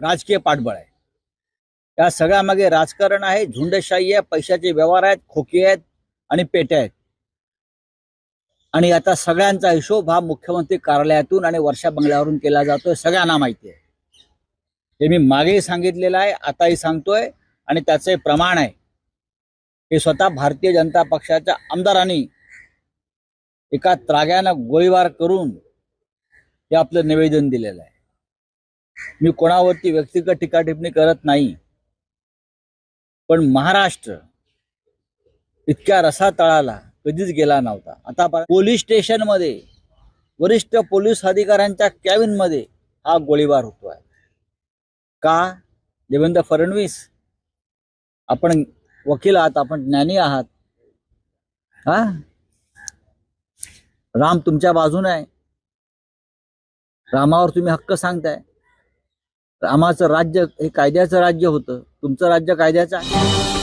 राजकीय पाठबळ आहे. या सगळ्यामागे राजकारण आहे झुंडशाही आहे पैशाचे व्यवहार आहेत खोके आहेत आणि पेट्या आहेत. आणि आता सगळ्यांचा हिशोब हा मुख्यमंत्री कार्यालयातून आणि वर्षा बंगल्यावरून केला जातोय सगळ्यांना माहिती आहे. हे मी मागेही सांगितलेलं आहे आताही सांगतोय आणि त्याचे प्रमाण आहे. हे स्वतः भारतीय जनता पक्षाच्या आमदारांनी एका त्राग्यानं गोळीबार करून हे आपलं निवेदन दिलेलं आहे. मी कोणावरती व्यक्तिगत टीका टिप्पणी करत नाही. पण महाराष्ट्र इतक्या रसातळाला कधीच गेला नव्हता. आता पोलीस स्टेशनमध्ये वरिष्ठ पोलीस अधिकाऱ्यांच्या कॅबिनमध्ये हा गोळीबार होतोय. का? देवेंद्र फडणवीस? आपण वकील आहात आपण ज्ञानी आहात. हा? राम तुमच्या बाजूने आहे. रामावर तुम्ही हक्क सांगताय. रामाचं राज्य हे कायद्याचं राज्य होतं. तुमचं राज्य कायद्याचं आहे.